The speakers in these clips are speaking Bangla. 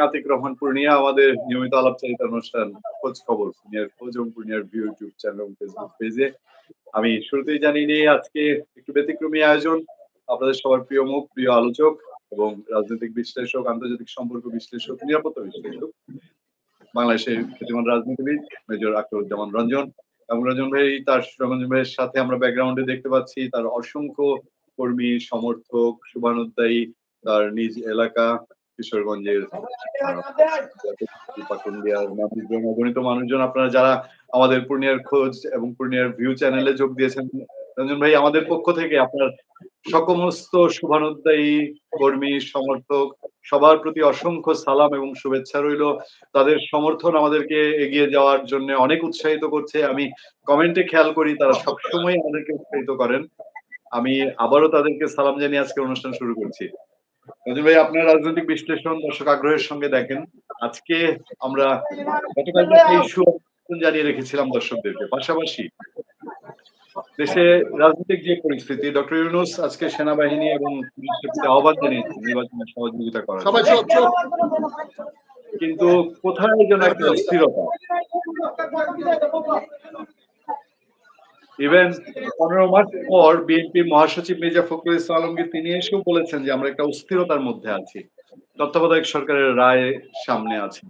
আতিক রহমান আমাদের নিয়মিত অনুষ্ঠান ইউটিউব চ্যানেল ফেসবুক পেজে। আমি শুরুতেই জানিয়ে আজকে একটু ব্যতিক্রমী আয়োজন, আপনাদের সবার প্রিয় মুখ, প্রিয় আলোচক এবং রাজনৈতিক বিশ্লেষক, আন্তর্জাতিক সম্পর্ক বিশ্লেষক, নিরাপত্তা বিশ্লেষক, বাংলাদেশের খ্যাতিমান রাজনীতিবিদ, মেজর আখতারুজ্জামান রঞ্জন। এবং রঞ্জন ভাই, তার রঞ্জন ভাইয়ের সাথে আমরা ব্যাকগ্রাউন্ডে দেখতে পাচ্ছি, তার অসংখ্য কর্মী, সমর্থক শুভানুদ্দায়ী তার নিজ এলাকা, কিশোরগঞ্জের অগণিত মানুষজন। আপনারা যারা আমাদের পূর্ণিয়ার খোঁজ এবং পূর্ণিয়ার ভিউ চ্যানেলে যোগ দিয়েছেন, রঞ্জন ভাই, আমাদের পক্ষ থেকে আপনার সকমস্ত শুভানুদ্দায়ী কর্মী, সমর্থক, সবার প্রতি অসংখ্য সালাম এবং শুভেচ্ছা রইল। তাদের সমর্থন আমাদেরকে এগিয়ে যাওয়ার জন্য অনেক উৎসাহিত করছে। আমি কমেন্টে খেয়াল করি, তারা সবসময় আমাদেরকে উৎসাহিত করেন। আমি আবারও তাদেরকে সালাম জানিয়ে আজকে অনুষ্ঠান শুরু করছি। রঞ্জন ভাই আপনার রাজনৈতিক বিশ্লেষণ দর্শক আগ্রহের সঙ্গে দেখেন। আজকে আমরা গতকাল জানিয়ে রেখেছিলাম দর্শকদেরকে। পাশাপাশি দেশে রাজনৈতিক যে পরিস্থিতি ডক্টর ইউনুস আজকে সেনাবাহিনী এবং আহ্বান জানিয়েছেন নির্বাচনে সহযোগিতা করার কিন্তু কোথায় যেন একটা অস্থিরতা। ইভেন পনেরো মাস পর বিএনপি মহাসচিব মির্জা ফখরুল ইসলাম আলমগীর তিনি এসেও বলেছেন যে আমরা একটা অস্থিরতার মধ্যে আছি। তত্ত্বাবধায়ক সরকারের রায় সামনে আছে।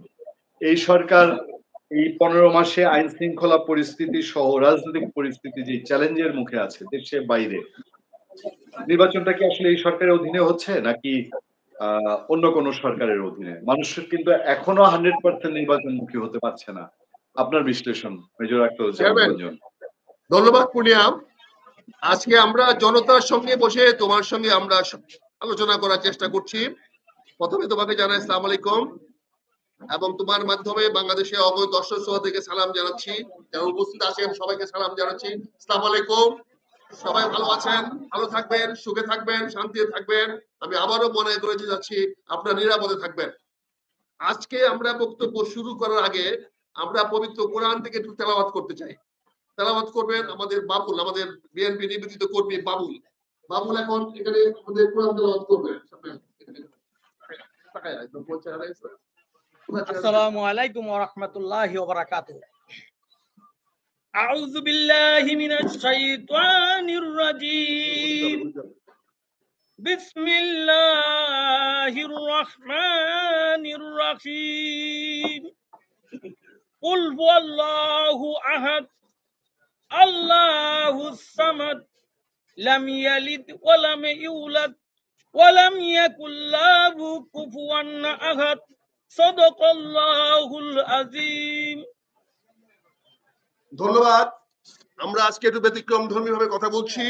এই সরকার এই পনেরো মাসে আইন শৃঙ্খলা পরিস্থিতি সহ রাজনৈতিক পরিস্থিতি যে চ্যালেঞ্জের মুখে আছে দেশের বাইরে নির্বাচনটা কি আসলে এই সরকারের অধীনে হচ্ছে নাকি আহ অন্য কোনো সরকারের অধীনে? মানুষ কিন্তু এখনও হান্ড্রেড পার্সেন্ট নির্বাচনমুখী হতে পারছে না। আপনার বিশ্লেষণ মেজর Chairman, ধন্যবাদ পুনিয়া আজকে আমরা জনতার সঙ্গে বসে তোমার সঙ্গে আমরা আলোচনা করার চেষ্টা করছি। প্রথমে তোমাকে জানাই আসসালাম আলাইকুম এবং তোমার মাধ্যমে বাংলাদেশে অবৈধ দর্শক সভা থেকে সালাম জানাচ্ছি যারা উপস্থিত আছেন, সবাইকে সালাম জানাচ্ছি। আসসালাম আলাইকুম। সবাই ভালো আছেন? ভালো থাকবেন, সুখে থাকবেন, শান্তিতে থাকবেন। আমি আবারও মনে করে যাচ্ছি, আপনারা নিরাপদে থাকবেন। আজকে আমরা বক্তব্য শুরু করার আগে আমরা পবিত্র কোরআন থেকে একটু তেলাওয়াত করতে চাই। তেলাওয়াত করবেন আমাদের বাবুল আমাদের বিএনপি নিবেদিত কর্মী বাবুল বাবুল এখন এখানে আমাদের কোরআন তেলাওয়াত করবেন السلام عليكم ورحمة الله وبركاته أعوذ بالله من الشيطان الرجيم بسم الله الرحمن الرحيم قل هو الله আল্লাহুস সামাদ, লাম ইয়ালিদ ওয়া লাম ইউলাদ, ওয়া লাম ইয়াকুল লাহু কুফুয়ান আহাদ। সাদাকাল্লাহুল আযীম। ধন্যবাদ। আমরা আজকে একটু ব্যতিক্রম ধর্মী ভাবে কথা বলছি।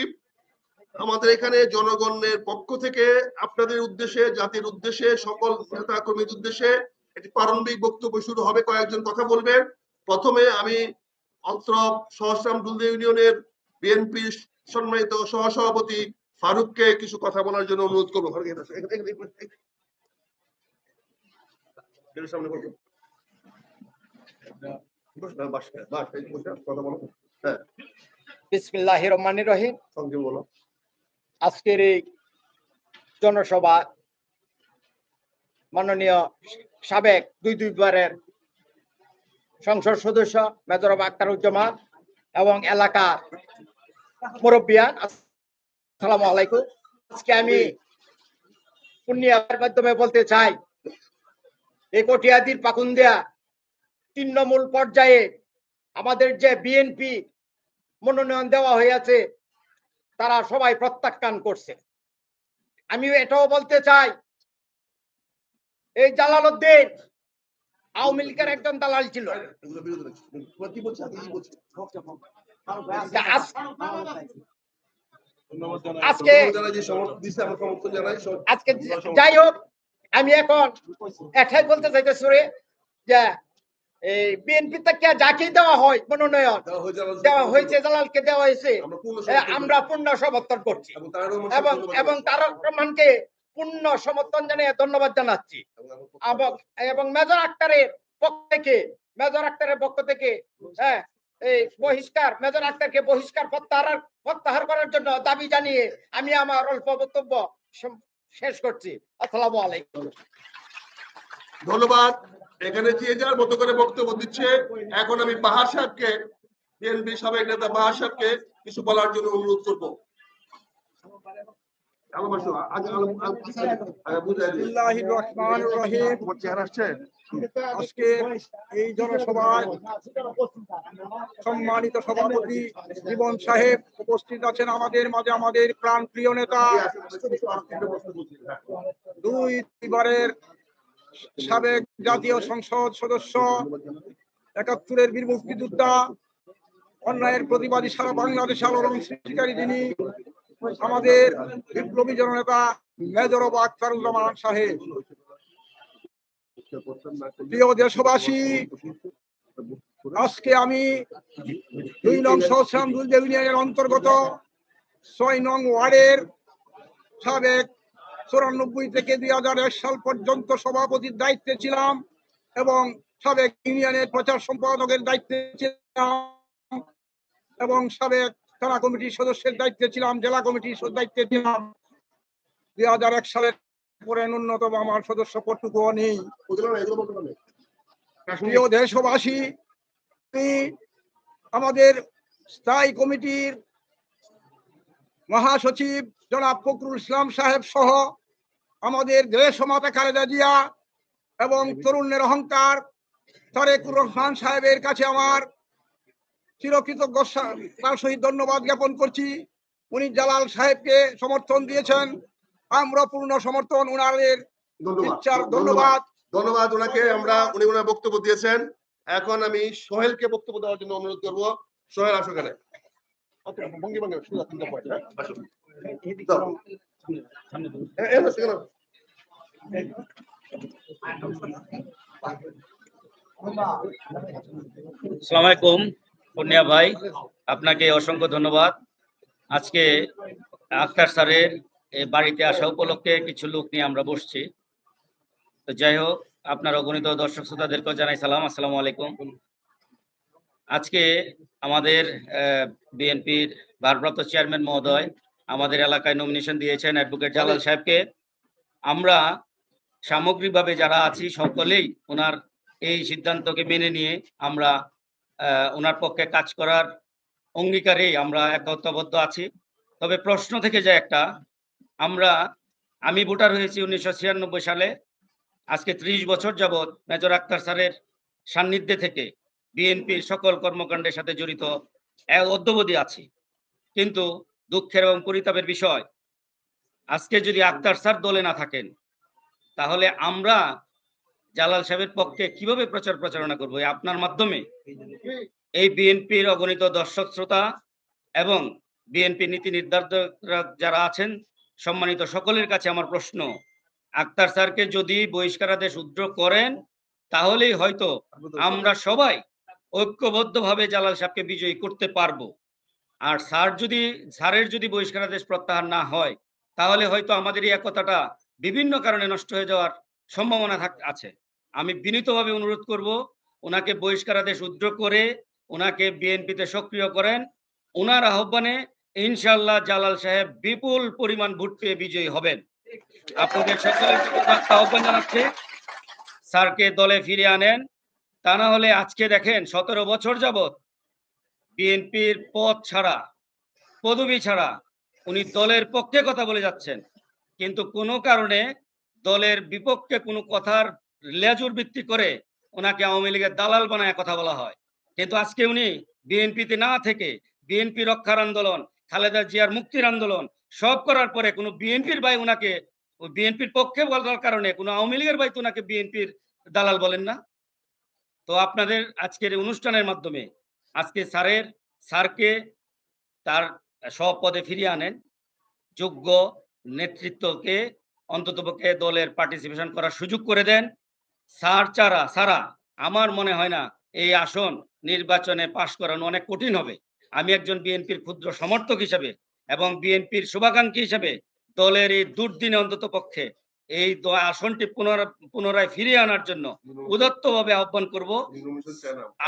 আমাদের এখানে জনগণের পক্ষ থেকে আপনাদের উদ্দেশ্যে, জাতির উদ্দেশ্যে, সকল নেতা কর্মীর উদ্দেশ্যে একটি প্রারম্ভিক বক্তব্য শুরু হবে। কয়েকজন কথা বলবেন। প্রথমে আমি অত্র সহস্রাম দুলদে ইউনিয়নের বিএনপির সম্মানিত সহসভাপতি ফারুককে কিছু কথা বলার জন্য অনুরোধ করব। সামনে রহিম। আজকের এই জনসভা মাননীয় সাবেক দুই দুইবারের সংসদ সদস্য মেজরব আক্তারুজ্জামান এবং এলাকার মুরব্বিয়ান আসসালামু আলাইকুম। আজকে আমি পূর্ণিয়ার মাধ্যমে বলতে চাই, এই কটিয়াদির পাকুন্দিয়া তৃণমূল পর্যায়ে আমাদের যে বিএনপি মনোনয়ন দেওয়া হয়েছে, তারা সবাই প্রত্যাখ্যান করছে। আমি এটাও বলতে চাই, এই জালালউদ্দিন আওয়ামী লীগের একজন দালাল ছিল। আজকে আজকে যাই হোক আমি এখন এটাই বলতে চাইতেছি রে যে এই বিএনপি থেকে যাকে দেওয়া হয় মনোনয়ন? দেওয়া হয়েছে দেওয়া হয়েছে জালালকে দেওয়া হয়েছে। আমরা পূর্ণ সমর্থন করছি। এবং এবং তারক রহমানকে পূর্ণ সমর্থন জানিয়ে ধন্যবাদ জানাচ্ছি। এবং মেজর আক্তারের পক্ষ থেকে মেজর আক্তারের পক্ষ থেকে হ্যাঁ এই বহিষ্কার মেজর আক্তারকে বহিষ্কার প্রত্যাহার প্রত্যাহার করার জন্য দাবি জানিয়ে আমি আমার অল্প বক্তব্য শেষ করছি। আসসালামু আলাইকুম। ধন্যবাদ। এখানে যে যার মতো করে বক্তব্য দিচ্ছে। এখন আমি বাহার সাহেবকে বিএনপি সাবেক নেতা বাহার সাহেবকে কিছু বলার জন্য অনুরোধ করব আলো মাসো, আজ আলো- আলো- আলো বুঝাই দিই। বিসমিল্লাহির রহমানির রহিম আজকে এই জনসভায় সম্মানিত সভাপতি জীবন সাহেব উপস্থিত আছেন আমাদের মাঝে আমাদের প্রাণ প্রিয় নেতা। দুই বারের সাবেক জাতীয় সংসদ সদস্য একাত্তরের বীর মুক্তিযোদ্ধা অন্যায়ের প্রতিবাদী সারা বাংলাদেশ আলোড়ন সৃষ্টিকারী যিনি আমাদের বিপ্লবী জননেতা মেজর আখতারুজ্জামান সাহেব। প্রিয় দেশবাসী, আজকে আমি দুই নং সহস্রামদুল ইউনিয়নের অন্তর্গত ছয় নং ওয়ার্ডের সাবেক চুরানব্বই থেকে দুই হাজার এক সাল পর্যন্ত সভাপতির দায়িত্বে ছিলাম এবং সাবেক ইউনিয়নের প্রচার সম্পাদকের দায়িত্বে ছিলাম এবং সাবেক থানা কমিটির সদস্যের দায়িত্বে ছিলাম, জেলা কমিটির দায়িত্বে ছিলাম। দুই হাজার এক সালের পরে ন্যূনতম আমার সদস্য পটুকুও নেই। প্রিয় দেশবাসী আমাদের স্থায়ী কমিটির মহাসচিব জনাব ফখরুল ইসলাম সাহেব সহ আমাদের দেশ মাতা খালেদা জিয়া এবং তরুণের অহংকার তারেকুর রহমান সাহেবের কাছে আমার চিরকৃতজ্ঞ তার সহিত ধন্যবাদ জ্ঞাপন করছি। উনি জালাল সাহেবকে সমর্থন দিয়েছেন। আমরা পূর্ণ সমর্থন উনাদের ধন্যবাদ। ইচ্ছার ধন্যবাদ। ধন্যবাদ। ওনাকে আমরা উনি ওনার বক্তব্য দিয়েছেন। এখন আমি সোহেলকে বক্তব্য দেওয়ার জন্য অনুরোধ করব। সোহেল আসো এখানে। অত পূর্ণিয়া ভাই, আপনাকে অসংখ্য ধন্যবাদ। আজকে আখতার স্যারের বাড়িতে আসা উপলক্ষে কিছু লোক নিয়ে আমরা বসছি। তো যাই হোক, আপনার অগণিত দর্শক শ্রোতাদেরকেও জানাই সালাম, আসসালামু আলাইকুম। আজকে আমাদের বিএনপির ভারপ্রাপ্ত চেয়ারম্যান মহোদয় আমাদের এলাকায় নমিনেশন দিয়েছেন অ্যাডভোকেট জালাল সাহেবকে। আমরা সামগ্রিকভাবে যারা আছি, সকলেই ওনার এই সিদ্ধান্তকে মেনে নিয়ে আমরা ওনার পক্ষে কাজ করার অঙ্গীকারেই আমরা একতাবদ্ধ আছি। তবে প্রশ্ন থেকে যায় একটা, আমরা, আমি ভোটার হয়েছি উনিশশো ছিয়ানব্বই সালে, আজকে ত্রিশ বছর যাবৎ মেজর আক্তার স্যারের সান্নিধ্যে থেকে বিএনপির সকল কর্মকাণ্ডের সাথে জড়িত অদ্যবধি আছি। কিন্তু দুঃখের এবং পরিতাপের বিষয়, আজকে যদি আক্তার স্যার দলে না থাকেন, তাহলে আমরা জালাল সাহেবের পক্ষে কীভাবে প্রচার প্রচারণা করব? আপনার মাধ্যমে? এই বিএনপির অগণিত দর্শক, শ্রোতা এবং বিএনপি নীতি নির্ধারকরা যারা আছেন, সম্মানিত সকলের কাছে আমার প্রশ্ন। আক্তার স্যারকে যদি বহিষ্কারাদেশ উদ্র করেন, তাহলেই হয়তো আমরা সবাই ঐক্যবদ্ধভাবে জালাল সাহেবকে বিজয়ী করতে পারব। আর স্যার যদি, স্যারের যদি বহিষ্কারাদেশ প্রত্যাহার না হয়, তাহলে হয়তো আমাদের এই একতাটা বিভিন্ন কারণে নষ্ট হয়ে যাওয়ার সম্ভাবনা আছে। আমি বিনীতভাবে অনুরোধ করব, ওনাকে বহিষ্কারাদেশ উদ্র করে ওনাকে বিএনপিতে সক্রিয় করেন। ওনার আহ্বানে ইনশাল্লাহ জালাল সাহেব বিপুল পরিমাণ ভোট পেয়ে বিজয়ী হবেন। আপনাদের সকলের আহ্বান জানাচ্ছি, স্যারকে দলে ফিরিয়ে আনেন। তা না হলে আজকে দেখেন সতেরো বছর যাবৎ বিএনপির পদ ছাড়া, পদবি ছাড়া উনি দলের পক্ষে কথা বলে যাচ্ছেন। কিন্তু কোনো কারণে দলের বিপক্ষে কোনো কথার লেজুর ভিত্তি করে ওনাকে আওয়ামী লীগের দালাল বানায় কথা বলা হয়। কিন্তু আজকে উনি বিএনপিতে না থেকে বিএনপি রক্ষার আন্দোলন, খালেদা জিয়ার মুক্তির আন্দোলন সব করার পরে কোনো বিএনপির ভাই ওনাকে বিএনপির পক্ষে বলার কারণে কোনো আওয়ামী লীগের ভাই তো ওনাকে বিএনপির দালাল বলেন না। তো আপনাদের আজকের অনুষ্ঠানের মাধ্যমে আজকে স্যারের, স্যারকে তার সব পদে ফিরিয়ে আনেন। যোগ্য নেতৃত্বকে অন্ততপক্ষে দলের পার্টিসিপেশন করার সুযোগ করে দেন। স্যার, চারা, সারা। আমার মনে হয় না এই আসন নির্বাচনে পাশ করানো অনেক কঠিন হবে। আমি একজন বিএনপির ক্ষুদ্র সমর্থক হিসেবে এবং বিএনপির শুভাকাঙ্ক্ষী হিসেবে দলের এই দুর্দিনে অন্তত পক্ষে এই আসনটি পুনরায় পুনরায় ফিরিয়ে আনার জন্য উদত্তভাবে আহ্বান করব।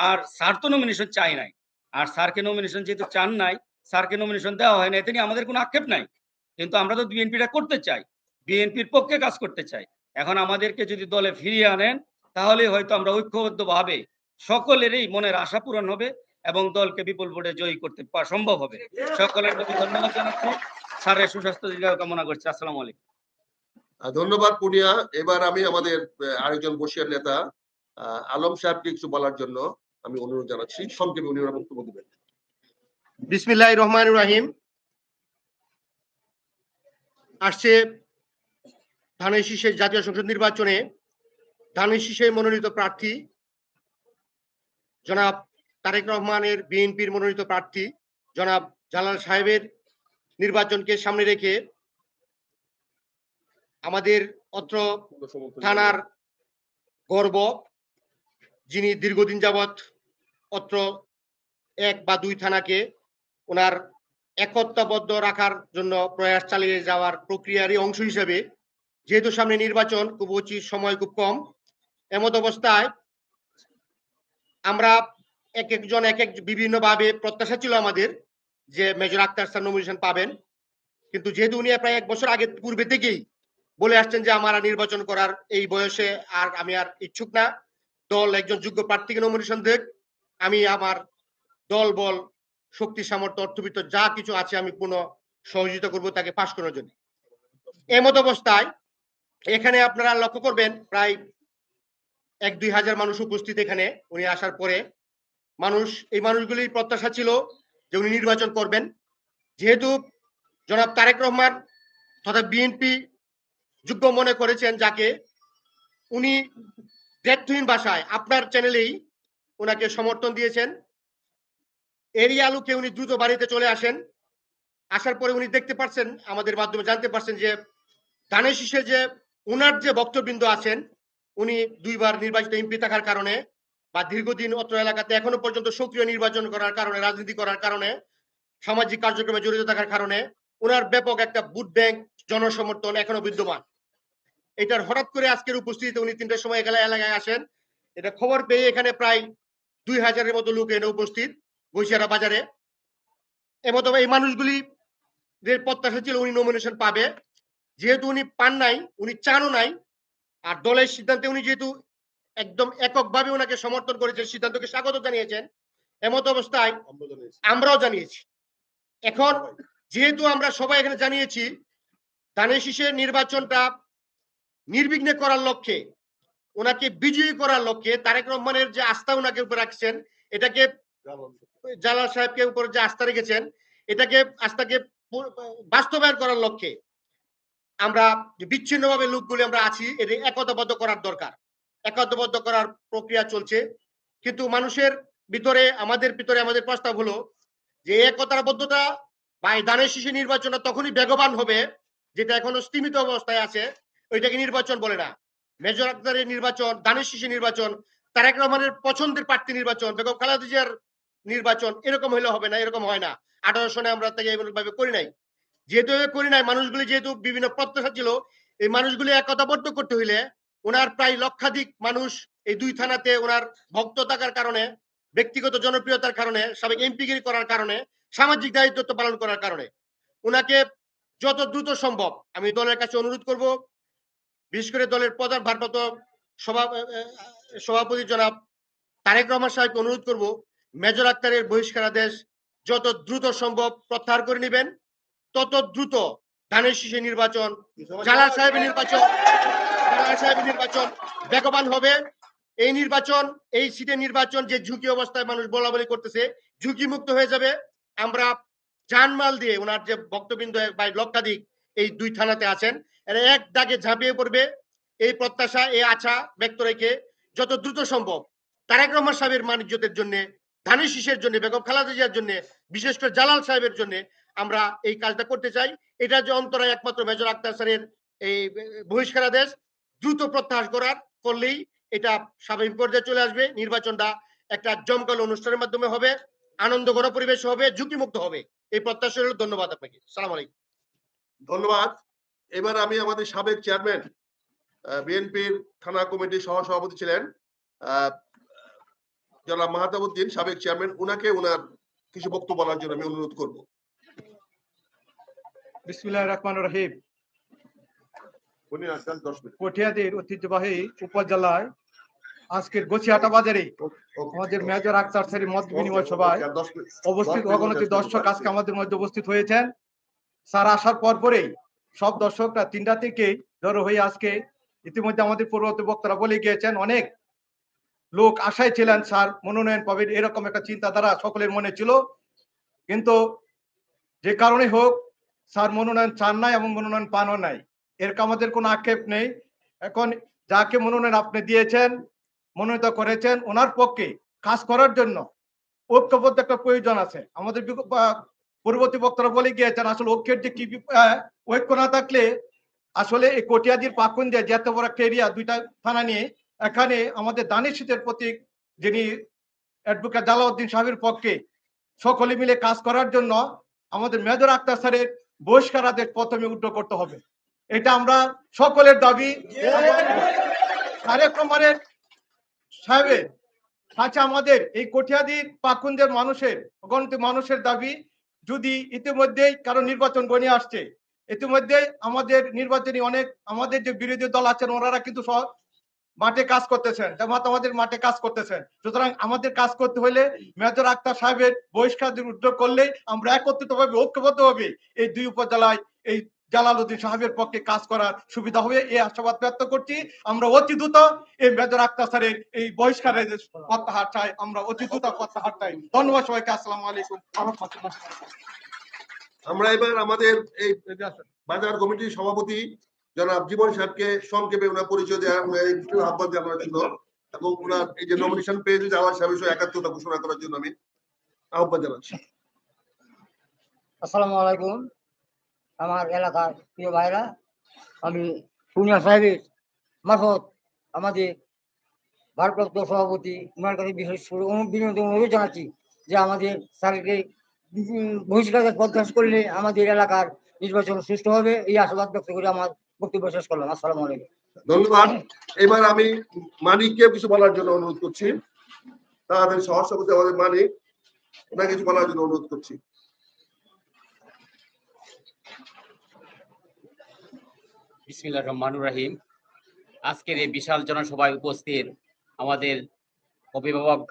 আর স্যার তো নমিনেশন চাই নাই। আর স্যারকে নমিনেশন যেহেতু চান নাই, স্যারকে নমিনেশন দেওয়া হয় না এতে নিয়ে আমাদের কোনো আক্ষেপ নাই। কিন্তু আমরা তো বিএনপিটা করতে চাই। বিএনপির পক্ষে কাজ করতে চাই। এখন আমাদেরকে যদি দলে ফিরিয়ে আনেন তাহলে হয়তো আমরা ঐক্যবদ্ধভাবে সকলেরই মনের আশা পূরণ হবে এবং দলকে বিপুল ভোটে জয়ী করতে সম্ভব হবে। সকলের প্রতি ধন্যবাদ জানাচ্ছি। স্যারের সুস্বাস্থ্য দীর্ঘায়ু কামনা করছি। আসসালামু আলাইকুম। ধন্যবাদ পুনিয়া। এবার আমি আমাদের আরেকজন বসিয়ার নেতা আহ, আলম সাহেবকে কিছু বলার জন্য আমি অনুরোধ জানাচ্ছি। সংক্ষেপে উনি বক্তব্য দেবেন। বিসমিল্লাহ রহমান রাহিম। আসছে ধানের শীষের জাতীয় সংসদ নির্বাচনে ধানের শীষে মনোনীত প্রার্থী জনাব তারেক রহমানের বিএনপির মনোনীত প্রার্থী জনাব জালাল সাহেবের নির্বাচনকে সামনে রেখে আমাদের অত্র থানার গর্ব, যিনি দীর্ঘদিন যাবৎ অত্র এক বা দুই থানাকে ওনার একত্রবদ্ধ রাখার জন্য প্রয়াস চালিয়ে যাওয়ার প্রক্রিয়ারই অংশ হিসেবে যেহেতু সামনে নির্বাচন, খুব উচিত সময় খুব কম। এমত অবস্থায় আমরা এক একজন, এক এক বিভিন্ন ভাবে প্রত্যাশা ছিল আমাদের যে মেজর আক্তার স্যার নমিনেশন পাবেন। কিন্তু যেহেতু উনি প্রায় এক বছর আগে পূর্বে থেকেই বলে আসছেন যে আমার নির্বাচন করার এই বয়সে আর আমি আর ইচ্ছুক না, দল একজন যোগ্য প্রার্থীকে নমিনেশন দেখ, আমি আমার দল, বল, শক্তি, সামর্থ্য, অর্থবিত্ত যা কিছু আছে আমি পুনঃ সহযোগিতা করব তাকে পাশ করার জন্য। এমত অবস্থায় এখানে আপনারা লক্ষ্য করবেন, প্রায় এক দুই হাজার মানুষ উপস্থিত এখানে। উনি আসার পরে মানুষ, এই মানুষগুলির প্রত্যাশা ছিল যে উনি নির্বাচন করবেন। যেহেতু জনাব তারেক রহমান তথা বিএনপি যোগ্য মনে করেছেন যাকে, উনি দ্ব্যর্থহীন ভাষায় আপনার চ্যানেলেই ওনাকে সমর্থন দিয়েছেন। এরই আলোকে উনি দ্রুত বাড়িতে চলে আসেন। আসার পরে উনি দেখতে পারছেন, আমাদের মাধ্যমে জানতে পারছেন যে ধানের শীষে যে ওনার যে বক্তবৃন্দ আছেন, উনি দুইবার নির্বাচিত এমপি থাকার কারণে বা দীর্ঘদিন অত্র এলাকাতে এখনও পর্যন্ত সক্রিয় নির্বাচন করার কারণে, রাজনীতি করার কারণে, সামাজিক কার্যক্রমে জড়িত থাকার কারণে ওনার ব্যাপক একটা ভোট ব্যাংক জনসমর্থন এখনও বিদ্যমান। এটার হঠাৎ করে আজকের উপস্থিতিতে উনি তিনটার সময় এখানে এলাকায় আসেন। এটা খবর পেয়ে এখানে প্রায় দুই হাজারের মতো লোক এনে উপস্থিত বৈশারা বাজারে। এমতো এই মানুষগুলি প্রত্যাশা ছিল উনি নমিনেশন পাবে। যেহেতু উনি পান নাই উনি চানও নাই আর দলের সিদ্ধান্তে উনি যেহেতু একদম এককভাবে ওনাকে সমর্থন করেছেন সিদ্ধান্তকে স্বাগত জানিয়েছেন এমত অবস্থায় আমরাও জানিয়েছি। এখন যেহেতু আমরা সবাই এখানে জানিয়েছি ধানের শীষের নির্বাচনটা নির্বিঘ্নে করার লক্ষ্যে ওনাকে বিজয়ী করার লক্ষ্যে তারেক রহমানের যে আস্থা ওনাকে উপরে রাখছেন এটাকে জালাল সাহেবকে উপর যে আস্থা রেখেছেন এটাকে আস্থাকে বাস্তবায়ন করার লক্ষ্যে আমরা বিচ্ছিন্নভাবে লোকগুলি আমরা আছি এটি একতাবদ্ধ করার দরকার। একতাবদ্ধ করার প্রক্রিয়া চলছে। কিন্তু মানুষের ভিতরে, আমাদের ভিতরে আমাদের প্রস্তাব হলো যে একতাবদ্ধতা বা দানের শিশু নির্বাচনটা তখনই বেগবান হবে, যেটা এখনও স্তীমিত অবস্থায় আছে, ওইটাকে নির্বাচন বলে না। মেজর আক্তারের নির্বাচন, দানের শিশু নির্বাচন, তারেক রহমানের পছন্দের প্রার্থী নির্বাচন, বেগম খালেদা জিয়ার নির্বাচন এরকম হলে হবে না, এরকম হয় না। আঠারো সনে আমরা তাকে এমন ভাবে করি নাই। যেহেতু করি নাই, মানুষগুলি যেহেতু বিভিন্ন প্রত্যাশা ছিল, এই মানুষগুলি একতাবদ্ধ করতে হইলে ওনার প্রায় লক্ষাধিক মানুষ এই দুই থানাতে ওনার ভক্ত থাকার কারণে, ব্যক্তিগত জনপ্রিয়তার কারণে, সাবেক এমপিগিরি করার কারণে, সামাজিক দায়িত্ব পালন করার কারণে। ওনাকে যত দ্রুত সম্ভব আমি দলের কাছে অনুরোধ করব, বিশেষ করে দলের প্রধান ভারপ্রাপ্ত সভা সভাপতি জনাব তারেক রহমান সাহেবকে অনুরোধ করব, মেজর আক্তারের বহিষ্কারাদেশ যত দ্রুত সম্ভব প্রত্যাহার করে নেবেন। তত দ্রুত ধানের শীষে নির্বাচন জালাল সাহেবের নির্বাচন জালাল সাহেবের নির্বাচন বেগবান হবে। এই নির্বাচন এই সিটের নির্বাচন যে ঝুঁকি অবস্থায় মানুষ বলা বলি করতেছে ঝুঁকি মুক্ত হয়ে যাবে। আমরা জানমাল দিয়ে ওনার যে বক্তবৃন্দ বা লক্ষাধিক এই দুই থানাতে আছেন এরা এক দাগে ঝাঁপিয়ে পড়বে। এই প্রত্যাশা এই আশা ব্যক্ত রেখে যত দ্রুত সম্ভব তারেক রহমান সাহেবের মানিজ্যতের জন্য ধানের শীষের জন্য বেগম খালাদা জিয়ার জন্য বিশেষ করে জালাল সাহেবের জন্য আমরা এই কাজটা করতে চাই। এটা যে অন্তরায় একমাত্র মেজর আক্তার স্যারের এই বহিষ্কারাদেশ, দ্রুত প্রত্যাহার করার করলেই এটা স্বাভাবিক পর্যায়ে চলে আসবে। নির্বাচনটা একটা জমকালো অনুষ্ঠানের মাধ্যমে হবে, আনন্দ ঘন পরিবেশ হবে, ঝুঁকিমুক্ত হবে। এই প্রত্যাশা হলো ধন্যবাদ আপনাকে। সালাম আলাইকুম। ধন্যবাদ। এবার আমি আমাদের সাবেক চেয়ারম্যান বিএনপির থানা কমিটির সহ সভাপতি ছিলেন জনাব মাহাতাবুদ্দিন, সাবেক চেয়ারম্যান। উনাকে ওনার কিছু বক্তব্য বলার জন্য আমি অনুরোধ করব। বিসমিল্লাহ রহমান রহিম। উনি আসেন দশ মিনিট। কটিয়াদির ঐতিহ্যবাহী উপজেলায় আজকের গোছিয়াটা বাজারে। আমাদের মেজর আক্তার সারি মত বিনিময় সভায় অবস্থিত দশ মিনিট অগণিত শেষ করতে দর্শক আজকে আমাদের মধ্যে উপস্থিত হয়েছেন। স্যার আসার পর পরেই সব দর্শকরা তিনটা থেকে জড়ো হয়ে আজকে ইতিমধ্যে আমাদের পূর্ববর্তী বক্তারা বলে গিয়েছেন অনেক লোক আশায় ছিলেন স্যার মনোনয়ন পাবেন এরকম একটা চিন্তাধারা সকলের মনে ছিল। কিন্তু যে কারণে হোক স্যার মনোনয়ন চান নাই এবং মনোনয়ন পানও নাই। এর আমাদের কোনো আক্ষেপ নেই। এখন যাকে মনোনয়ন আপনি দিয়েছেন, মনোনীত করেছেন, ওনার পক্ষে কাজ করার জন্য ঐক্যবদ্ধ একটা প্রয়োজন আছে। আমাদের পূর্ববর্তী বক্তারা বলে গিয়েছেন, আসলে ঐক্যের যে কি ঐক্য না থাকলে আসলে এই কটিয়াদির পাকুন যে এত বড় একটা এরিয়া দুইটা থানা নিয়ে, এখানে আমাদের দানিশ শীতের প্রতীক, যিনি অ্যাডভোকেট জালাউদ্দিন সাহেবের পক্ষে সকলে মিলে কাজ করার জন্য আমাদের মেজর আক্তার স্যারের বহিষ্কার আদেশ প্রথমে উদ্যোগ করতে হবে। এটা আমরা সকলের দাবি। আমাদের এই কঠিয়াদির পাকুন্দের মানুষের, অগণিত মানুষের দাবি, যদি ইতিমধ্যেই কারণ নির্বাচন গণিয়ে আসছে ইতিমধ্যে আমাদের নির্বাচনী অনেক, আমাদের যে বিরোধী দল আছেন, ওনারা কিন্তু মাঠে কাজ করতেছেন, জামাত আমাদের মাঠে কাজ করতেছেন। সুতরাং আমাদের কাজ করতে হলে মেজর আক্তার সাহেবের বহিষ্কারের উদ্যোগ করলে আমরা একত্রিত ভাবে ঐক্যবদ্ধ হবে এই দুই উপজেলায় এই জালালউদ্দিন সাহেবের পক্ষে কাজ করার সুবিধা হবে, এই আশাবাদ ব্যক্ত করছি। আমরা অতি দ্রুত এই মেজর আক্তার স্যারের এই বহিষ্কারের প্রত্যাহার চাই, আমরা অতি দ্রুত প্রত্যাহার চাই। ধন্যবাদ সবাইকে, আসসালামু আলাইকুম। আমরা এবার আমাদের এই বাজার কমিটির সভাপতি জনাব জীবন সাহেবকে সংক্ষেপে ওনার পরিচয় দেওয়া আহ্বান জন্য এবং ওনার এই যে নমিনেশন পেয়েছে যাওয়ার সে বিষয়ে একাত্মতা ঘোষণা করার জন্য আমি আহ্বান জানাচ্ছি। আসসালামু আলাইকুম। আমার এলাকার প্রিয় ভাইরা, আমি পুনিয়া সাহেবের মারফত আমাদের ভারপ্রাপ্ত সভাপতি, ওনার কাছে বিশেষ বিনোদন অনুরোধ জানাচ্ছি যে আমাদের স্যারকে বহিষ্কার প্রত্যাশ করলে আমাদের এলাকার নির্বাচন সুষ্ঠু হবে, এই আশাবাদ ব্যক্ত করে আমার বক্তব্য শেষ করলাম আসসালামু আলাইকুম। ধন্যবাদ। এবার আমি মানিককে কিছু বলার জন্য অনুরোধ করছি। তাদের সহসভাপতি আমাদের মানিক ওনাকে কিছু বলার জন্য অনুরোধ করছি। বিসমিল্লাহ রহমানুর রাহিম। আজকের এই বিশাল জনসভায় উপস্থিত আমাদের অভিভাবক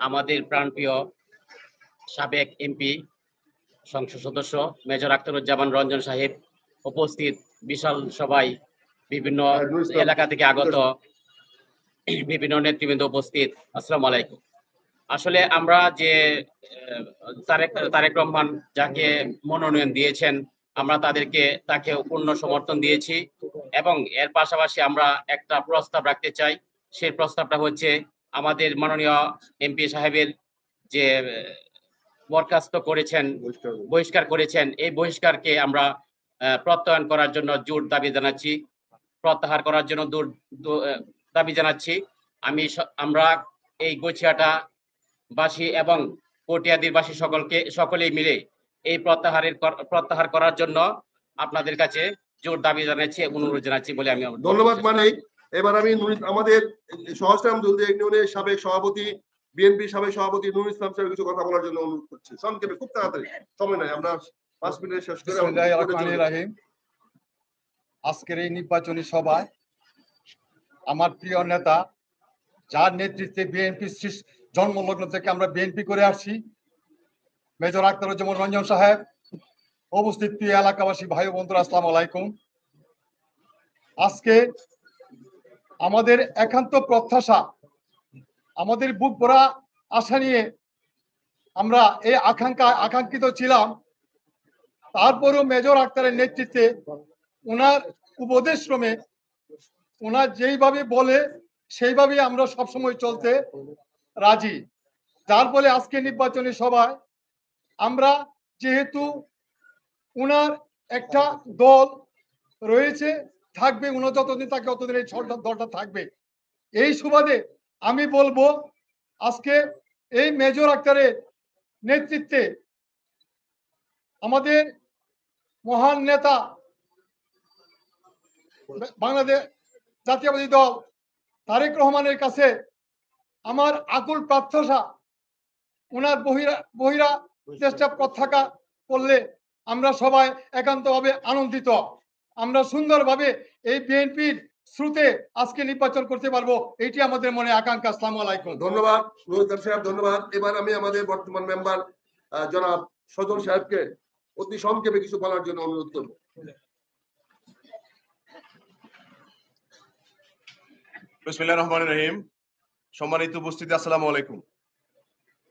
আমাদের প্রাণপ্রিয় সাবেক এমপি সংসদ সদস্য মেজর আখতারুজ্জামান রঞ্জন সাহেব উপস্থিত বিশাল সবাই বিভিন্ন হ্যাঁ। এলাকা থেকে আগত বিভিন্ন নেতৃবৃন্দ উপস্থিত। আসসালাম আলাইকুম। আসলে আমরা যে তারেক তারেক রহমান যাকে মনোনয়ন দিয়েছেন আমরা তাদেরকে তাকে পূর্ণ সমর্থন দিয়েছি এবং এর পাশাপাশি আমরা একটা প্রস্তাব রাখতে চাই। সেই প্রস্তাবটা হচ্ছে আমাদের মাননীয় এমপি সাহেবের যে বরখাস্ত করেছেন বহিষ্কার করেছেন এই বহিষ্কারকে আমরা প্রত্যয়ন করার জন্য জোর দাবি জানাচ্ছি। প্রত্যাহার করার জন্য দূর দাবি জানাচ্ছি। আমি আমরা এই গোছিয়াটা বাসী এবং কটিয়াদির বাসী সকলকে সকলেই মিলে এই প্রত্যাহারের প্রত্যাহার করার জন্য আপনাদের কাছে জোর দাবি জানাচ্ছি এবং অনুরোধ জানাচ্ছি বলে আমি ধন্যবাদ মানিক এবার আমি আমাদের সহস্রাম দুলদে ইউনিয়নের সাবেক সভাপতি বিএনপি সাবেক সভাপতি নুর ইসলাম সাহেব কিছু কথা বলার জন্য অনুরোধ করছি। সংক্ষেপে খুব তাড়াতাড়ি সময় নাই আমরা পাঁচ মিনিট শেষ করে। রহিম। আজকের এই নির্বাচনী সভায় আমার প্রিয় নেতা যার নেতৃত্বে বিএনপি জন্মলগ্ন থেকে আমরা বিএনপি করে আসছি মেজর আখতারুজ্জামান রঞ্জন সাহেব উপস্থিত প্রিয় এলাকাবাসী ভাই বন্ধুরা আসসালামু আলাইকুম। আজকে আমাদের একান্ত প্রত্যাশা আমাদের বুক ভরা আশা নিয়ে আমরা এই আকাঙ্ক্ষা আকাঙ্ক্ষিত ছিলাম। তারপরেও মেজর আক্তারের নেতৃত্বে ওনার উপদেশ ক্রমে ওনার যেইভাবে বলে সেইভাবে আমরা সবসময় চলতে রাজি। যার ফলে আজকে নির্বাচনী সভায় আমরা যেহেতু ওনার একটা দল রয়েছে, থাকবে উনি যতদিন থাকে ততদিন এই দলটা থাকবে। এই সুবাদে আমি বলব, আজকে এই মেজর আক্তারের নেতৃত্বে আমাদের মহান নেতা। বাংলাদেশ জাতীয়বাদী দল তারেক রহমানের কাছে আমার আকুল প্রার্থনা ওনার বহিরা বহিরা চেষ্টা প্রত্যাখ্যা করলে আমরা সবাই একান্তভাবে আনন্দিত। আমরা সুন্দরভাবে এই বিএনপির শ্রুতে আজকে নির্বাচন করতে পারব এটি আমাদের মনে আকাঙ্ক্ষা। আসসালামু আলাইকুম। ধন্যবাদ নুরুদ্দিন সাহেব, ধন্যবাদ। এবার আমি আমাদের বর্তমান মেম্বার জনাব সজল সাহেবকে অতি সংক্ষেপে কিছু বলার জন্য অনুরোধ করব। বিসমিল্লাহির রহমানির রহিম। সম্মানিত উপস্থিতি, আসসালামু আলাইকুম।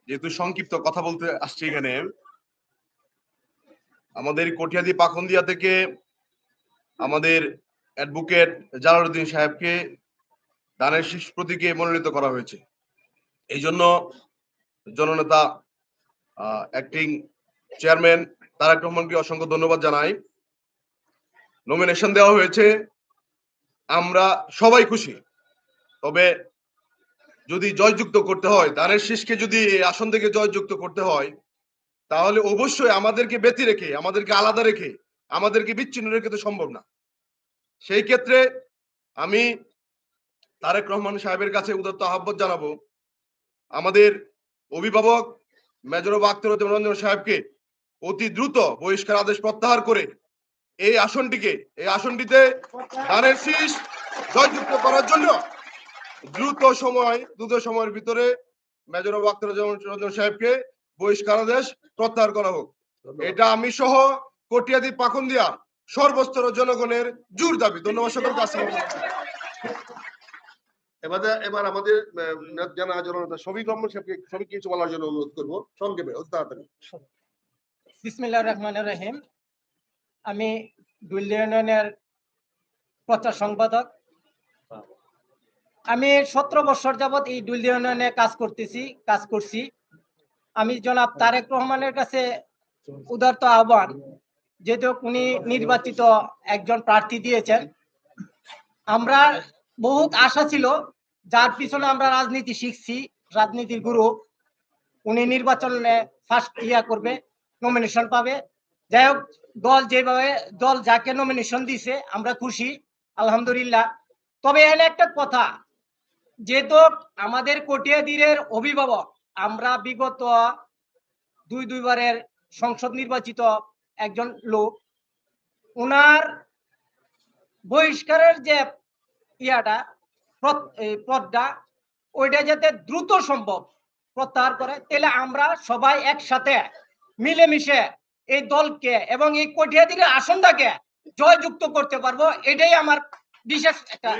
যেহেতু সংক্ষিপ্ত কথা বলতে আসছি এখানে, আমাদের কটিয়াদি পাখন্দিয়া থেকে আমাদের অ্যাডভোকেট জালালউদ্দিন সাহেবকে দানের শীষ প্রতীকে মনোনীত করা হয়েছে। এই জন্য জননেতা অ্যাক্টিং চেয়ারম্যান তারেক রহমানকে অসংখ্য ধন্যবাদ জানাই। নমিনেশন দেওয়া হয়েছে। আমরা সবাই খুশি। তবে যদি জয়যুক্ত করতে হয় দানের শীষকে যদি আসন থেকে জয়যুক্ত করতে হয়, তাহলে অবশ্যই আমাদেরকে ব্যতি রেখে, আমাদেরকে আলাদা রেখে, আমাদেরকে বিচ্ছিন্ন রেখে তো সম্ভব না। সেই ক্ষেত্রে আমি তারেক রহমান সাহেবের কাছে উদত্ত আহ্বান জানাব। আমাদের অভিভাবক মেজর আক্তর রঞ্জন সাহেবকে অতি দ্রুত বহিষ্কার আদেশ প্রত্যাহার করে এই আসনটিকে এই আসনটিতে দানের শীষ জয়যুক্ত করার জন্য দ্রুত সময় দ্রুত সময়ের ভিতরে মেজর আক্তর রঞ্জন সাহেবকে বহিষ্কার আদেশ প্রত্যাহার করা হোক। এটা আমি সহ কটিয়াদি পাখন্দিয়া সর্বস্তর জনগণের জোর দাবি। ধন্যবাদ সকলকে আসসালামু আলাইকুম। এবার এবার আমাদের জানা জনতা রহমান সাহেবকে শফিক কিছু বলার জন্য অনুরোধ করব। সংক্ষেপে অতি তাড়াতাড়ি। বিসমিল্লাহ রহমান রহিম। আমি দুল্লি ইউনিয়নের প্রচার সম্পাদক। আমি সতেরো বছর যাবত এই দুল্লি ইউনিয়নে কাজ করতেছি, কাজ করছি। আমি জনাব তারেক রহমানের কাছে উদারত আহ্বান, যেহেতু উনি নির্বাচিত একজন প্রার্থী দিয়েছেন। আমরা বহুত আশা ছিল, যার পিছনে আমরা রাজনীতি শিখছি, রাজনীতির গুরু। উনি নির্বাচনে ফার্স্ট ইয়া করবে। নমিনেশন পাবে। যাই হোক দল যেভাবে, দল যাকে নমিনেশন দিছে, আমরা খুশি, আলহামদুলিল্লাহ। তবে এখানে একটা কথা, যেহেতু আমাদের কটিয়াদিরের অভিভাবক, আমরা বিগত দুই, দুইবারের সংসদ নির্বাচিত একজন লোক, উনার বহিষ্কারের যে ইয়াটা পদটা, ওইটা যাতে দ্রুত সম্ভব প্রত্যাহার করে, তাহলে আমরা সবাই একসাথে মিলেমিশে এই দলকে এবং এই কটিয়াদির আসনটাকে জয়যুক্ত করতে পারব এটাই আমার বিশেষ একটা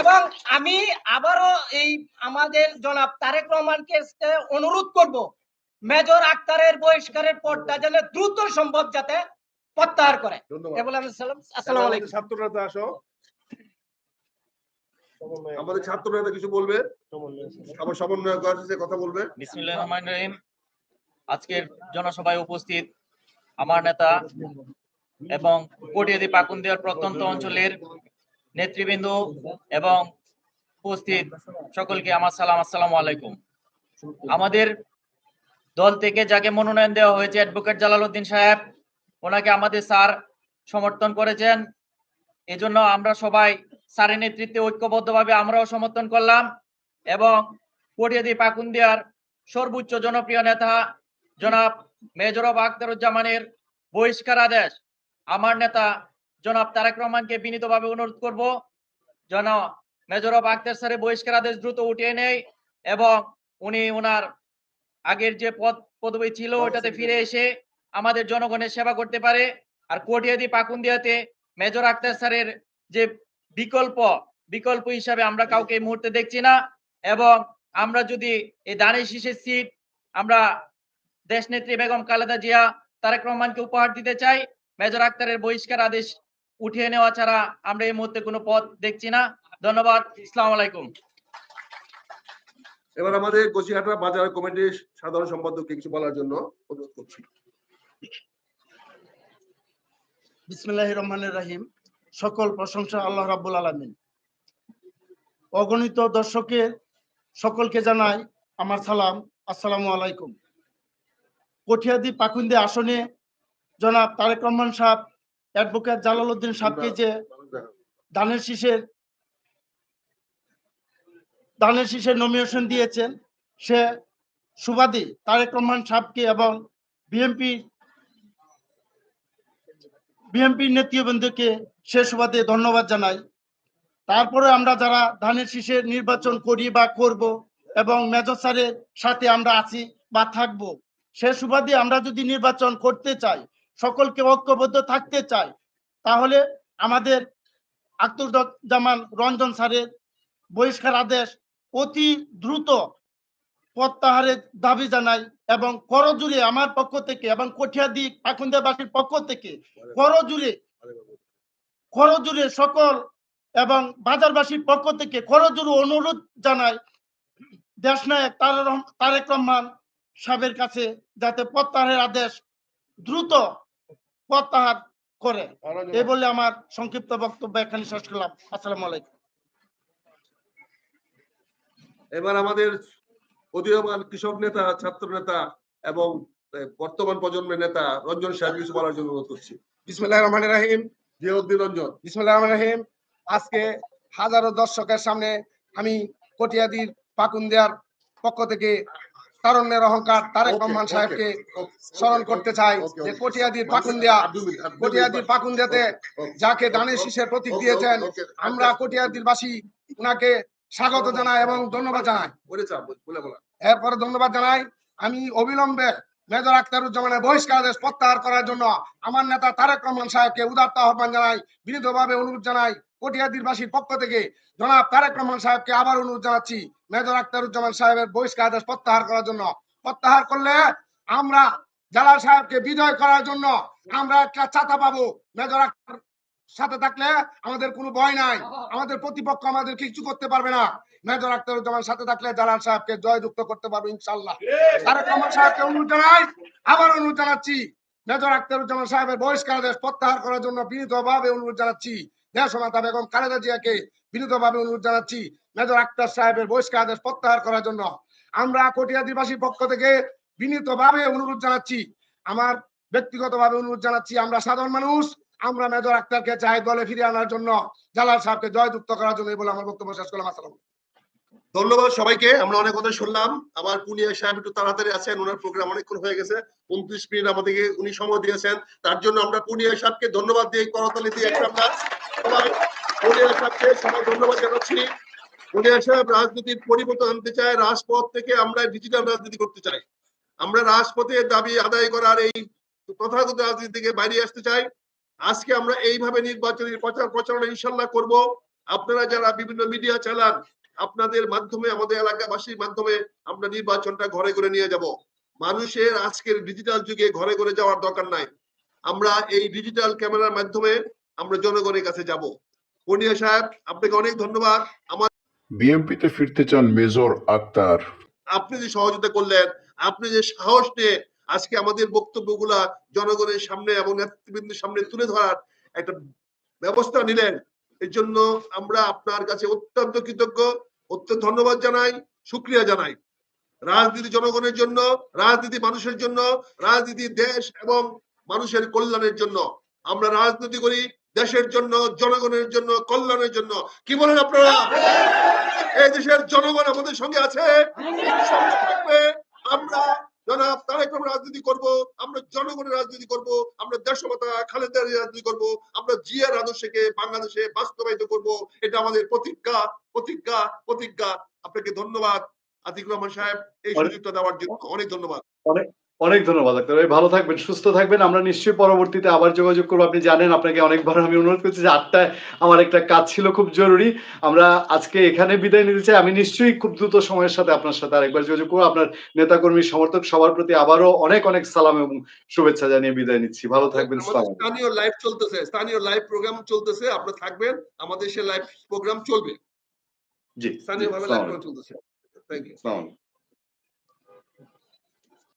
এবং আমি আবারও এই আমাদের জনাব তারেক রহমানকে অনুরোধ করব মেজর আক্তারের বহিষ্কারের পদটা যেন দ্রুত সম্ভব যাতে প্রত্যাহার করে। ধন্যবাদ। এ বলে আমি সালাম আসসালামু আলাইকুম। ছাত্র আসো। আমাদের ছাত্র নেতা কিছু বলবে? আবার সমন্বয়ক আছে কথা বলবে। বিসমিল্লাহির রহমানির রহিম। আজকের জনসভায় উপস্থিত আমার নেতা এবং কটিয়াদি পাকুন্দিয়ার প্রত্যন্ত অঞ্চলের নেতৃবৃন্দ এবং উপস্থিত সকলকে আমার সালাম, আসসালামু আলাইকুম। আমাদের দল থেকে যাকে মনোনয়ন দেওয়া হয়েছে, অ্যাডভোকেট জালালউদ্দিন সাহেব, ওনাকে আমাদের স্যার সমর্থন করেছেন। এজন্য আমরা সবাই স্যারের নেতৃত্বে ঐক্যবদ্ধভাবে আমরাও সমর্থন করলাম এবং কটিয়াদি পাকুন্দিয়ার সর্বোচ্চ জনপ্রিয় নেতা জনাব মেজরব আখতারুজ্জামানের বহিষ্কার আদেশ। আমার নেতা জনাব তারেক রহমানকে বিনীতভাবে অনুরোধ করব যেন মেজরব আখতার স্যারের বহিষ্কার আদেশ দ্রুত উঠিয়ে নেয় এবং উনি ওনার আগের যে পদ পদবি ছিল ওটাতে ফিরে এসে আমাদের জনগণের সেবা করতে পারে। আর কোটিয়াদি পাকুন্দিয়াতে মেজর আক্তার স্যারের যে বিকল্প বিকল্প হিসাবে আমরা কাউকে এই মুহূর্তে দেখছি না এবং আমরা যদি এই দানের শীষের সিট আমরা দেশনেত্রী বেগম খালেদা জিয়া তারেক রহমানকে উপহার দিতে চাই। মেজর আক্তারের বহিষ্কার আদেশ উঠিয়ে নেওয়া ছাড়া আমরা এই মুহূর্তে কোনো পথ দেখছি না। ধন্যবাদ। ইসলাম আলাইকুম। এবার আমাদের গছিহাটা বাজার কমিটির সাধারণ সম্পাদককে কিছু বলার জন্য অনুরোধ করছি। বিসমিল্লাহ রহমানের রাহিম। সকল প্রশংসা আল্লাহ রাব্বুল আলামিন। অগণিত দর্শকের সকলকে জানাই আমার সালাম। আসসালামু আলাইকুম। কঠিয়াদি পাকুন্দি আসনে জনাব তারেক রহমান সাহেব অ্যাডভোকেট জালালউদ্দিন সাহেবকে যে দানের শীষের দানের শীষের নমিনেশন দিয়েছেন, সে সুবাদী তারেক রহমান সাহেবকে এবং বিএনপি বিএনপির নেতৃবৃন্দকে সে সুবাদে ধন্যবাদ জানাই। তারপরে আমরা যারা ধানের শীষে নির্বাচন করি বা করব এবং মেজর স্যারের সাথে আমরা আছি বা থাকব সে সুবাদে আমরা যদি নির্বাচন করতে চাই, সকলকে ঐক্যবদ্ধ থাকতে চাই, তাহলে আমাদের আক্তারুজ্জামান রঞ্জন স্যারের বহিষ্কার আদেশ অতি দ্রুত প্রত্যাহারের দাবি জানাই এবং করজুড়ে আমার পক্ষ থেকে এবং কঠিয়াদি পাখুন্দাবাসীর পক্ষ থেকে করজুড়ে করজুড়ে সকল এবং বাজারবাসীর পক্ষ থেকে করজুড়ে অনুরোধ জানাই দেশনায়ক তারেক রহমান সাহেবের কাছে যাতে প্রত্যাহারের আদেশ দ্রুত প্রত্যাহার করে। এই বলে আমার সংক্ষিপ্ত বক্তব্য এখানে শেষ করলাম। আসসালামু আলাইকুম। এবার আমাদের উদীয়মান কৃষক নেতা ছাত্র নেতা এবং বর্তমান প্রজন্মের নেতা রঞ্জন সাহেব কিছু বলার জন্য অনুরোধ করছি। বিসমুল্লাহ রহমান রাহিম। জিয়াউদ্দিন রঞ্জন। বিসমুল্লাহ রহমান রাহিম। আজকে হাজারো দর্শকের সামনে আমি কটিয়াদির পাকুন্দিয়ার পক্ষ থেকে তারণ্যের অহংকার তারেক রহমান সাহেবকে স্মরণ করতে চাই যে. কটিয়াদির পাকুন্দিয়া কটিয়াদির পাকুন্দিয়াতে যাকে দানের শীষের প্রতীক দিয়েছেন. আমরা কটিয়াদির বাসী উনাকে স্বাগত জানাই এবং ধন্যবাদ জানাই। এরপরে ধন্যবাদ জানাই আমি অবিলম্বে মেজর আখতারুজ্জামানের বহিষ্কার আদেশ প্রত্যাহার করার জন্য আমার নেতা তারেক রহমান সাহেবকে উদাত্ত আহ্বান জানাই বিনীতভাবে অনুরোধ জানাই কটিয়াদির বাসীর পক্ষ থেকে। জনাব তারেক রহমান সাহেবকে আবার অনুরোধ জানাচ্ছি মেজর আখতারুজ্জামান সাহেবের বহিষ্কার আদেশ প্রত্যাহার করার জন্য। প্রত্যাহার করলে আমরা জালাল সাহেবকে বিজয় করার জন্য আমরা একটা চাতা পাবো। মেজর আখতার সাথে থাকলে আমাদের কোনো ভয় নাই। আমাদের প্রতিপক্ষ আমাদের কিছু করতে পারবে না। মেজর আখতারুজ্জামান সাথে থাকলে জালাল সাহেবকে জয়যুক্ত করতে পারব ইনশাল্লাহ তারেক রহমান সাহেবকে অনুরোধ জানাই, আবার অনুরোধ জানাচ্ছি, মেজর আখতারুজ্জামান সাহেবের বহিষ্কার আদেশ প্রত্যাহার করার জন্য বিনীতভাবে অনুরোধ জানাচ্ছি। দেশমাতা বেগম খালেদা জিয়াকে বিনীতভাবে অনুরোধ জানাচ্ছি মেজর আক্তার সাহেবের বহিষ্কার আদেশ প্রত্যাহার করার জন্য। আমরা কটিয়াদিবাসীর পক্ষ থেকে বিনীতভাবে অনুরোধ জানাচ্ছি, আমার ব্যক্তিগতভাবে অনুরোধ জানাচ্ছি, আমরা সাধারণ মানুষ, আমরা মেজর আক্তারকে চাই দলে ফিরিয়ে আনার জন্য, জালাল সাহেবকে জয়যুক্ত করার জন্য বলে আমার বক্তব্য শেষ করলাম। আসসালাম ধন্যবাদ সবাইকে, আমরা অনেক কথা শুনলাম। আমার পুনিয়া সাহেব একটু তাড়াতাড়ি আছেন, ওনার প্রোগ্রাম অনেকক্ষণ হয়ে গেছে, উনত্রিশ মিনিট আমাদেরকে উনি সময় দিয়েছেন। তার জন্য আমরা পুনিয়া সাহেবকে ধন্যবাদ দিয়ে করতালি দিয়ে একটা আমরা সাহেবকে ধন্যবাদ জানাচ্ছি। সাহেব রাজনীতির পরিবর্তন আনতে চায়, রাজপথ থেকে আমরা ডিজিটাল রাজনীতি করতে চাই। আমরা রাজপথের দাবি আদায় করার এই তথাগত রাজনীতি থেকে বাইরে আসতে চাই। আজকে আমরা এইভাবে নির্বাচনী প্রচার প্রচারণা ইনশাল্লাহ করব। আপনারা যারা বিভিন্ন মিডিয়া চালান, আপনাদের মাধ্যমে, আমাদের এলাকাবাসীর মাধ্যমে আমরা নির্বাচনটা ঘরে ঘরে নিয়ে যাব। মানুষের আজকের ডিজিটাল যুগে ঘরে ঘরে যাওয়ার দরকার নাই। আমরা এই ডিজিটাল ক্যামেরার মাধ্যমে আমরা জনগণের কাছে যাব। পূর্ণিয়া সাহেব আপনাকে অনেক ধন্যবাদ। আমার বিএমপিতে ফিরতে চান মেজর আক্তার। আপনি যে সহযোগিতা করলেন আপনি যে সাহস নিয়ে আজকে আমাদের বক্তব্যগুলা জনগণের সামনে এবং নেতৃবৃন্দের সামনে তুলে ধরার একটা ব্যবস্থা নিলেন এর জন্য আমরা আপনার কাছে অত্যন্ত কৃতজ্ঞ। অত্যন্ত ধন্যবাদ জানাই শুক্রিয়া জানাই। রাজনীতি জনগণের জন্য রাজনীতি মানুষের জন্য রাজনীতি দেশ এবং মানুষের কল্যাণের জন্য আমরা রাজনীতি করি। দেশের জন্য জনগণের জন্য কল্যাণের জন্য। কি বলেন আপনারা? এই দেশের জনগণ আমাদের সঙ্গে আছে। থাকবে। আমরা জনাব তারেক রহমান রাজনীতি করব আমরা জনগণের রাজনীতি করব আমরা দেশমাতা খালেদার রাজনীতি করব আমরা জিয়ার আদর্শকে বাংলাদেশে বাস্তবায়িত করব। এটা আমাদের প্রতিজ্ঞা প্রতিজ্ঞা প্রতিজ্ঞা। আপনাকে ধন্যবাদ আতিক রহমান সাহেব এই সুযোগটা দেওয়ার জন্য অনেক ধন্যবাদ। অনেক ধন্যবাদ ডাক্তার ভাই। ভালো থাকবেন সুস্থ থাকবেন। আমরা নিশ্চয়ই পরবর্তীতে আবার যোগাযোগ করব। আপনি জানেন আপনাকে অনেকবার আমি অনুরোধ করছি যে আটটায় আমার একটা কাজ ছিল খুব জরুরি। আমরা আজকে এখানে বিদায় নিতে চাই। আমি নিশ্চয়ই খুব দ্রুত সময়ের সাথে আপনার সাথে আরেকবার যোগাযোগ করব। আপনার নেতাকর্মী সমর্থক সবার প্রতি আবারও অনেক অনেক সালাম এবং শুভেচ্ছা জানিয়ে বিদায় নিচ্ছি। ভালো থাকবেন স্থানীয় লাইভ চলতেছে। স্থানীয় লাইভ প্রোগ্রাম চলতেছে। আপনারা থাকবেন। আমাদের সে লাইভ প্রোগ্রাম চলবে। জি স্থানীয় ভাবে লাইভ প্রোগ্রাম চলতেছে। Thank you